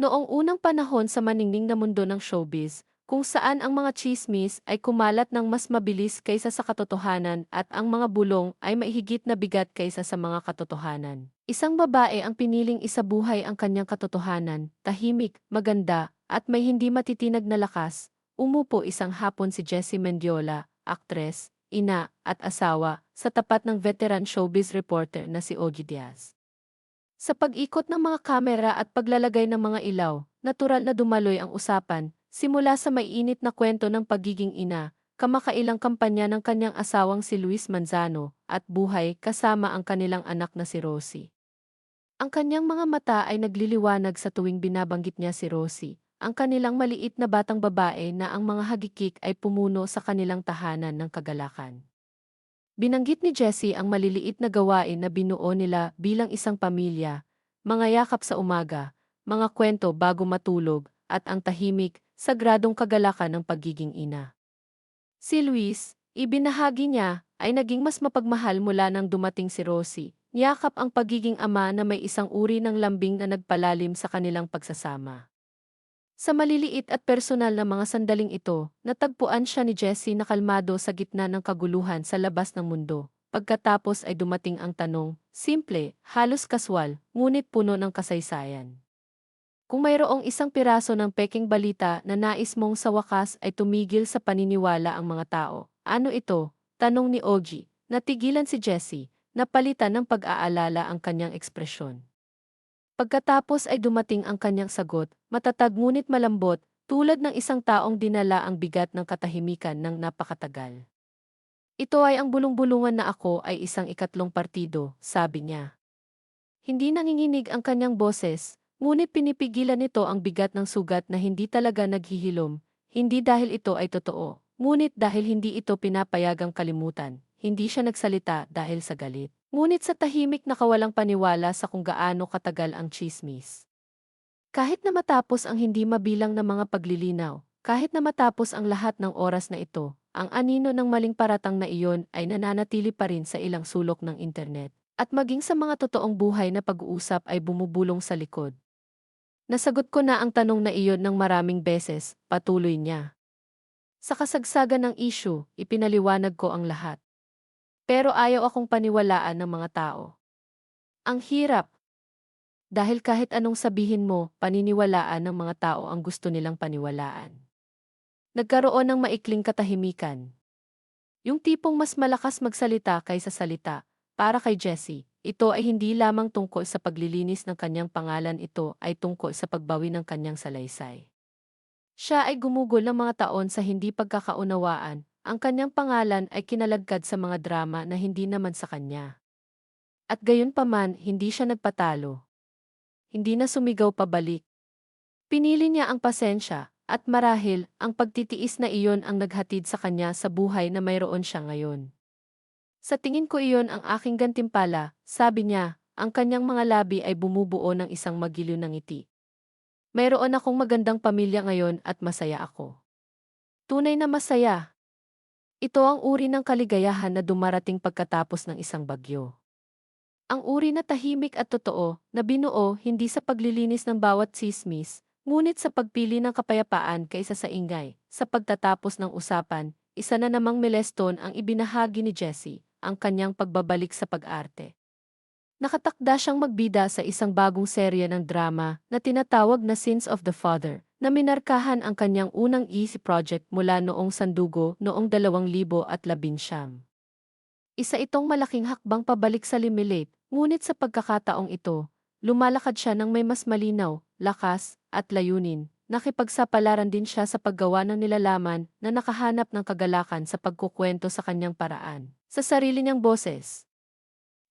Noong unang panahon sa maningning na mundo ng showbiz, kung saan ang mga chismis ay kumalat ng mas mabilis kaysa sa katotohanan at ang mga bulong ay maihigit na bigat kaysa sa mga katotohanan. Isang babae ang piniling isabuhay ang kanyang katotohanan, tahimik, maganda, at may hindi matitinag na lakas. Umupo isang hapon si Jessie Mendiola, aktres, ina, at asawa, sa tapat ng veteran showbiz reporter na si Ogie Diaz. Sa pag-ikot ng mga kamera at paglalagay ng mga ilaw, natural na dumaloy ang usapan, simula sa maiinit na kwento ng pagiging ina, kamakailang kampanya ng kanyang asawang si Luis Manzano, at buhay kasama ang kanilang anak na si Rosie. Ang kanyang mga mata ay nagliliwanag sa tuwing binabanggit niya si Rosie, ang kanilang maliit na batang babae na ang mga hagikik ay pumuno sa kanilang tahanan ng kagalakan. Binanggit ni Jessie ang maliliit na gawain na binuo nila bilang isang pamilya, mga yakap sa umaga, mga kwento bago matulog, at ang tahimik, sagradong kagalakan ng pagiging ina. Si Luis, ibinahagi niya, ay naging mas mapagmahal mula nang dumating si Rosie, niyakap ang pagiging ama na may isang uri ng lambing na nagpalalim sa kanilang pagsasama. Sa maliliit at personal na mga sandaling ito, natagpuan siya ni Jessie na kalmado sa gitna ng kaguluhan sa labas ng mundo. Pagkatapos ay dumating ang tanong, simple, halos kaswal, ngunit puno ng kasaysayan. Kung mayroong isang piraso ng peking balita na nais mong sa wakas ay tumigil sa paniniwala ang mga tao, ano ito? Tanong ni Ogie, natigilan si Jessie, napalitan ng pag-aalala ang kanyang ekspresyon. Pagkatapos ay dumating ang kanyang sagot, matatag ngunit malambot, tulad ng isang taong dinala ang bigat ng katahimikan ng napakatagal. Ito ay ang bulong-bulungan na ako ay isang ikatlong partido, sabi niya. Hindi nanginginig ang kanyang boses, ngunit pinipigilan nito ang bigat ng sugat na hindi talaga naghihilom, hindi dahil ito ay totoo, ngunit dahil hindi ito pinapayagang kalimutan, hindi siya nagsalita dahil sa galit. Ngunit sa tahimik na kawalang paniwala sa kung gaano katagal ang chismis. Kahit na matapos ang hindi mabilang na mga paglilinaw, kahit na matapos ang lahat ng oras na ito, ang anino ng maling paratang na iyon ay nananatili pa rin sa ilang sulok ng internet, at maging sa mga totoong buhay na pag-uusap ay bumubulong sa likod. Nasagot ko na ang tanong na iyon ng maraming beses, patuloy niya. Sa kasagsagan ng issue, ipinaliwanag ko ang lahat. Pero ayaw akong paniwalaan ng mga tao. Ang hirap. Dahil kahit anong sabihin mo, paniniwalaan ng mga tao ang gusto nilang paniwalaan. Nagkaroon ng maikling katahimikan. Yung tipong mas malakas magsalita kaysa salita, para kay Jessie, ito ay hindi lamang tungkol sa paglilinis ng kanyang pangalan ito ay tungkol sa pagbawi ng kanyang salaysay. Siya ay gumugol ng mga taon sa hindi pagkakaunawaan, ang kanyang pangalan ay kinalagkad sa mga drama na hindi naman sa kanya. At gayon paman, hindi siya nagpatalo. Hindi na sumigaw pabalik. Pinili niya ang pasensya, at marahil, ang pagtitiis na iyon ang naghatid sa kanya sa buhay na mayroon siya ngayon. Sa tingin ko iyon ang aking gantimpala, sabi niya, ang kanyang mga labi ay bumubuo ng isang magiliw ng ngiti. Mayroon akong magandang pamilya ngayon at masaya ako. Tunay na masaya, ito ang uri ng kaligayahan na dumarating pagkatapos ng isang bagyo. Ang uri na tahimik at totoo, na binuo hindi sa paglilinis ng bawat sismis, ngunit sa pagpili ng kapayapaan kaysa sa ingay. Sa pagtatapos ng usapan, isa na namang milestone ang ibinahagi ni Jessie, ang kanyang pagbabalik sa pag-arte. Nakatakda siyang magbida sa isang bagong serye ng drama na tinatawag na Sins of the Father, na minarkahan ang kanyang unang easy project mula noong Sandugo noong 2019. Isa itong malaking hakbang pabalik sa Limilate, ngunit sa pagkakataong ito, lumalakad siya ng may mas malinaw, lakas, at layunin. Nakipagsapalaran din siya sa paggawa ng nilalaman na nakahanap ng kagalakan sa pagkukwento sa kanyang paraan, sa sarili niyang boses.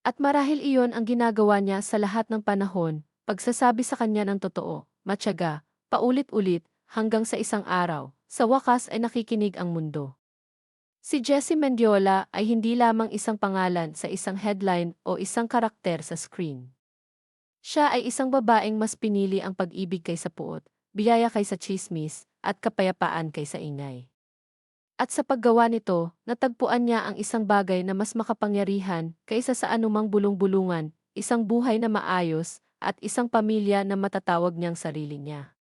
At marahil iyon ang ginagawa niya sa lahat ng panahon, pagsasabi sa kanya ng totoo, matyaga, paulit-ulit, hanggang sa isang araw, sa wakas ay nakikinig ang mundo. Si Jessie Mendiola ay hindi lamang isang pangalan sa isang headline o isang karakter sa screen. Siya ay isang babaeng mas pinili ang pag-ibig kaysa puot, biyaya kaysa chismis, at kapayapaan kaysa ingay. At sa paggawa nito, natagpuan niya ang isang bagay na mas makapangyarihan kaysa sa anumang bulong-bulungan, isang buhay na maayos, at isang pamilya na matatawag niyang sarili niya.